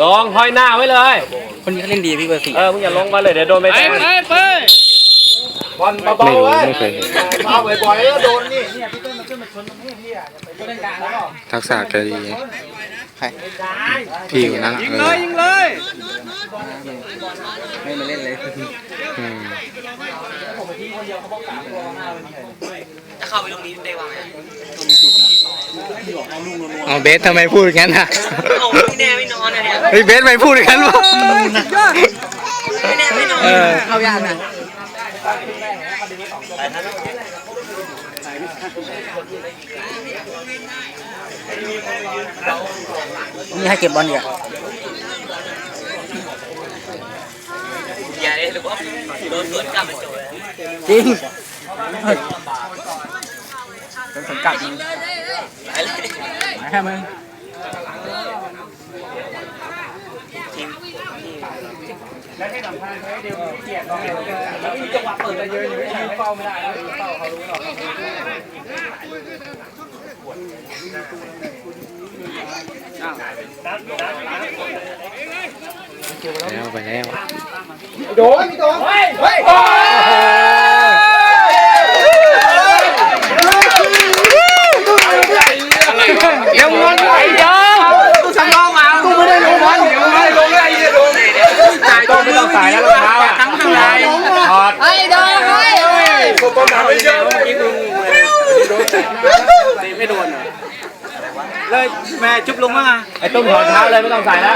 ดองห้อยหน้าไว้เลย คนนี้เขาเล่นดีพี่เบอร์สี่เออมึงอย่าลงมาเลยเดี๋ยวโดนไปไปแดงไปไปบอลเบาๆเว้ยไม่เคยเห็นเบาบ่อยๆแล้วโดนนี่ทักษะแกดีพี่คนนั้นอะยิงเอเลอยยิงเลยไม่มาเล่นเลยอืมจะเข้าไปตรงนี้ได้ว่าไง เอาเบสทำไมพูดอย่างนั้นอะเอาไม่แน่ไม่นอนนะเนี่ยเฮ้ยเบสทำไมพูดอย่างนั้นวะไม่แน่ไม่นอนเออเข้ายากนะนี่ให้เก็บบอลอีกอะอย่าเลยหรือว่าโดนสวนกลับมาโจยจริงโดนสวนกลับ ยิงไปเลยแค่มึง แล้วไปแล้ว โดนโดนเฮ้ยเฮ้ย เดี๋ยวมันไอ้เด้อกูสำรองมากูไม่ได้ลงมันเดี๋ยวไม่ได้ลงไอ้เหี้ยโดนต้องไม่ต้องใส่แล้วรองเท้าอะทั้งทั้งไรถอดไอ้ดอกไอ้ผมต้องทำไม่เยอะเมื่อกี้มึงไม่โดนเหรอเลยแม่จุ๊บลงมาไอ้ตุ้มถอดเท้าเลยไม่ต้องใส่แล้ว